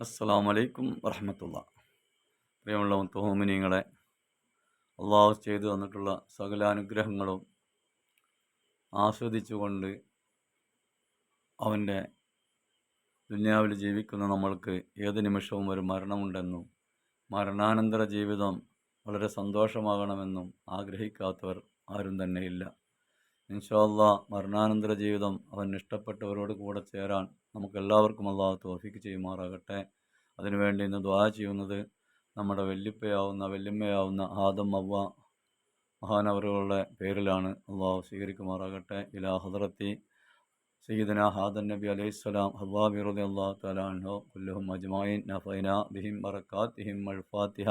അസ്സാം വലൈക്കും വറഹമത്തുള്ള. പ്രിയമുള്ള തോമിനിങ്ങളെ അള്ളാഹു ചെയ്തു തന്നിട്ടുള്ള സകല അനുഗ്രഹങ്ങളും ആസ്വദിച്ചുകൊണ്ട് അവന്റെ ദുന്യാവിൽ ജീവിക്കുന്ന നമ്മൾക്ക് ഏത് നിമിഷവും ഒരു മരണമുണ്ടെന്നും മരണാനന്തര ജീവിതം വളരെ സന്തോഷമാകണമെന്നും ആഗ്രഹിക്കാത്തവർ ആരും തന്നെയില്ല. ഇൻഷാല്ല മരണാനന്തര ജീവിതം അവൻ ഇഷ്ടപ്പെട്ടവരോട് കൂടെ ചേരാൻ നമുക്കെല്ലാവർക്കും അള്ളാഹു തോഫിക്ക് ചെയ്യുമാറാകട്ടെ. അതിനുവേണ്ടി ഇന്ന് ദ്വാ ചെയ്യുന്നത് നമ്മുടെ വെല്ലുപ്പയാവുന്ന വെല്ലുമ്മയാവുന്ന ആദം അവ മഹാനവറുകളുടെ പേരിലാണ് അള്ളാഹു സ്വീകരിക്കുമാറാകട്ടെ. ഇലാ ഹദറത്തി സയ്യിദന ഹാദൻ നബി അലൈഹിസ്സലാം സ്വലാം ബിറുദി അള്ളാഹു തലാൻഹോ കുല്ലുഹും അജ്മായിൻ നഫൈന ബിഹിം ബറക്കാത്തിഹിം അൽഫാത്തിഹ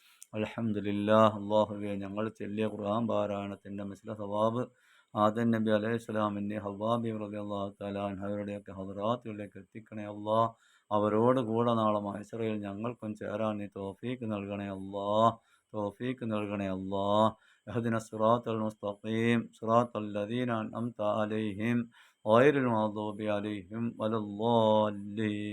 അലഹമില്ല അള്ളാഹുവെ ഞങ്ങൾ ചെല്ലിയ ഖുർആൻ പാരായണത്തിൻ്റെ മിസ്ല സവാബ് ആദൻ നബി അലൈഹി സ്വലാമിൻ്റെ ഹവാബി റബി അള്ളാഹു താലാൻ അവരുടെയൊക്കെ ഹദ്റാത്തുകളിലേക്ക് എത്തിക്കണേ അള്ളാ അവരോട് കൂടെ നാളെ മൈസറയിൽ ഞങ്ങൾക്കും ചേരാൻ നീ തോഫീക്ക് നൽകണേ അള്ളാ തോഫീക്ക് നൽകണേ അള്ളാ اهدنا الصراط المستقيم صراط الذين أنعمت عليهم غير المغضوب عليهم ولا الضالين آمين